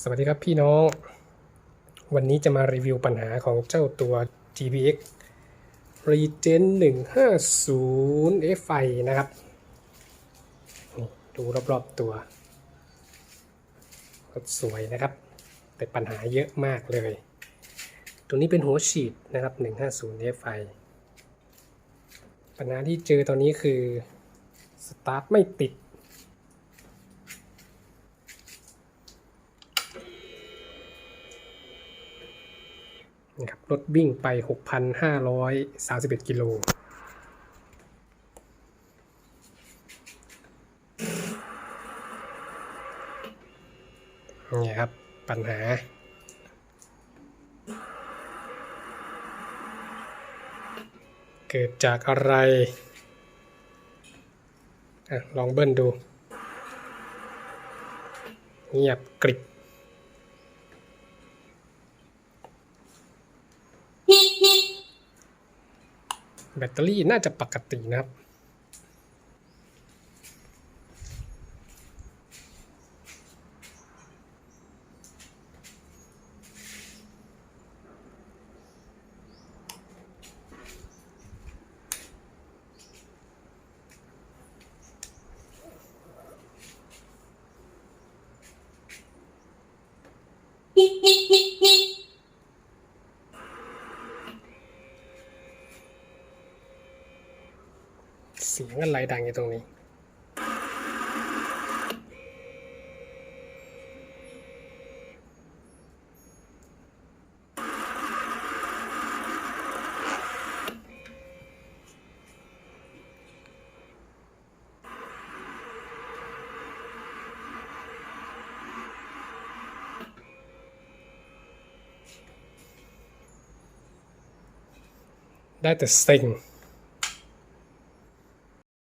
สวัสดีครับพี่น้อง วันนี้จะมารีวิวปัญหาของเจ้าตัว GPX Regen 150 Fi นะครับ ดูรอบๆตัวก็สวยนะครับ แต่ปัญหาเยอะมากเลย ตัวนี้เป็นหัวฉีดนะครับ 150 Fi ปัญหาที่เจอตอนนี้คือ สตาร์ทไม่ติด นะครับรถวิ่งไป 6,531 กิโลนี่ครับ ปัญหา เกิดจากอะไรอะลองเบิ้ลดู เงียบกริบ แบตเตอรี่น่าจะปกตินะครับ เสียงอะไรดังอยู่ตรงนี้ ได้แต่เซ็ง